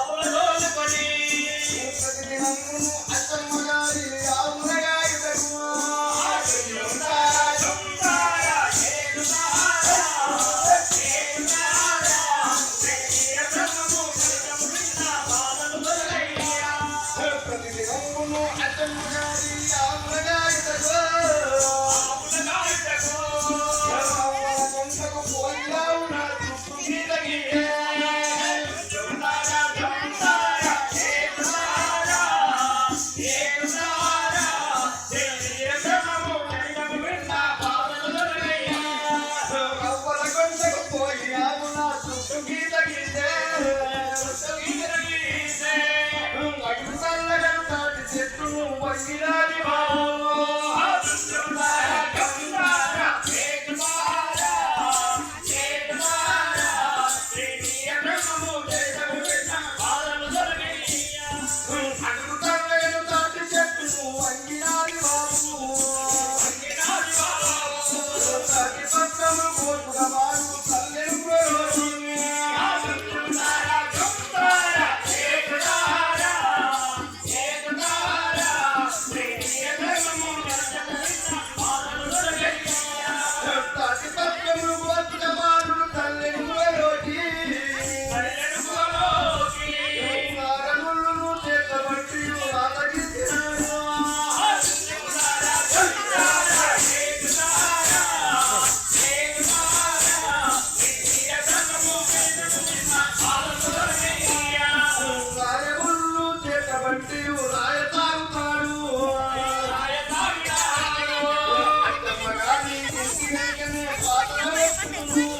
আমরা เลยก็หนึ่ง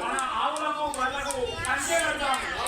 మన ఆవులకు బళ్ళకు కంటే పెడతాము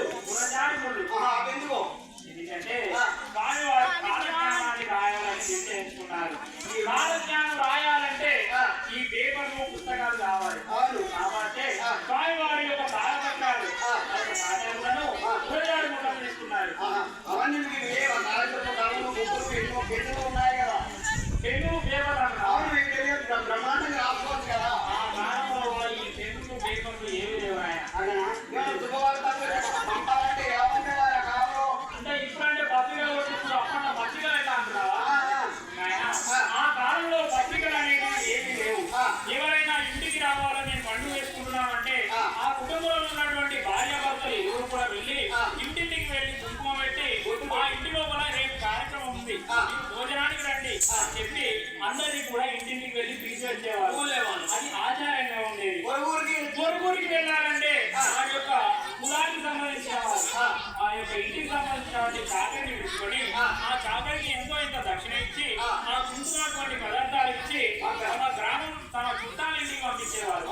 చెప్పి అందరినీ కూడా ఇంటింటికి వెళ్ళి పిలిచి వచ్చేవారు అది ఆచారంగా ఉండేది. పొరుగురికి వెళ్ళాలంటే ఆ. యొక్క కులానికి సంబంధించిన ఆ. యొక్క ఇంటికి సంబంధించినటువంటి చాకరిని పిలుచుకొని ఆ. చాకరికి ఎంతో ఇంత దక్షిణ ఇచ్చి ఆ. కుంటున్నటువంటి పదార్థాలు ఇచ్చి తమ గ్రామం తన చుట్టాలింటికి పంపించేవారు.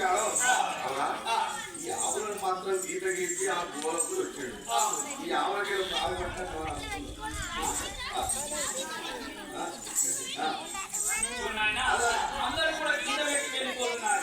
కాలం ఆవులను మాత్రం గీత గీసి ఆ గోలకు వచ్చాడు. ఈ ఆవులకి బాధపడ్డా అందరూ కూడా గీత పెట్టి వెళ్ళిపోతున్నారు.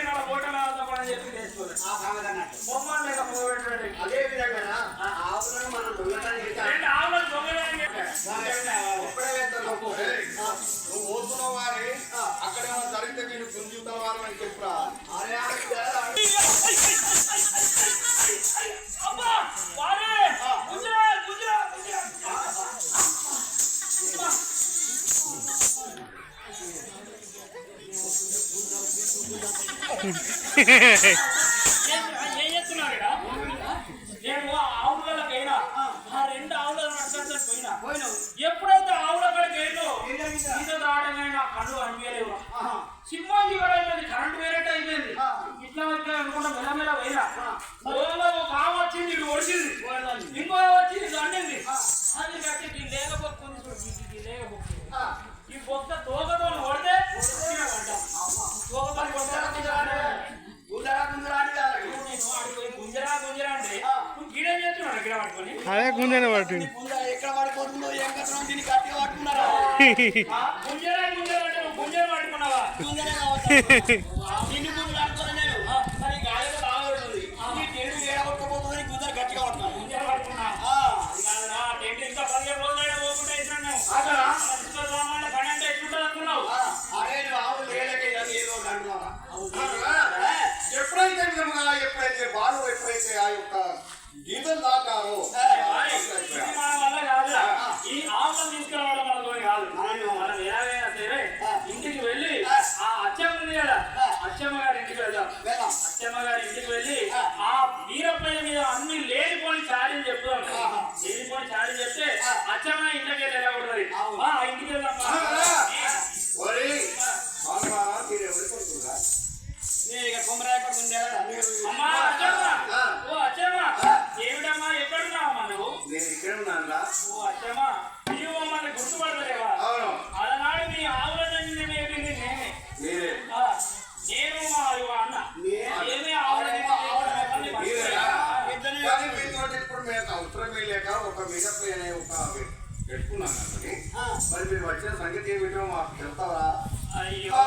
嘿嘿嘿嘿。గుంజరా గుంజరా అంటే గుంజర పట్టుకున్నావా Radio.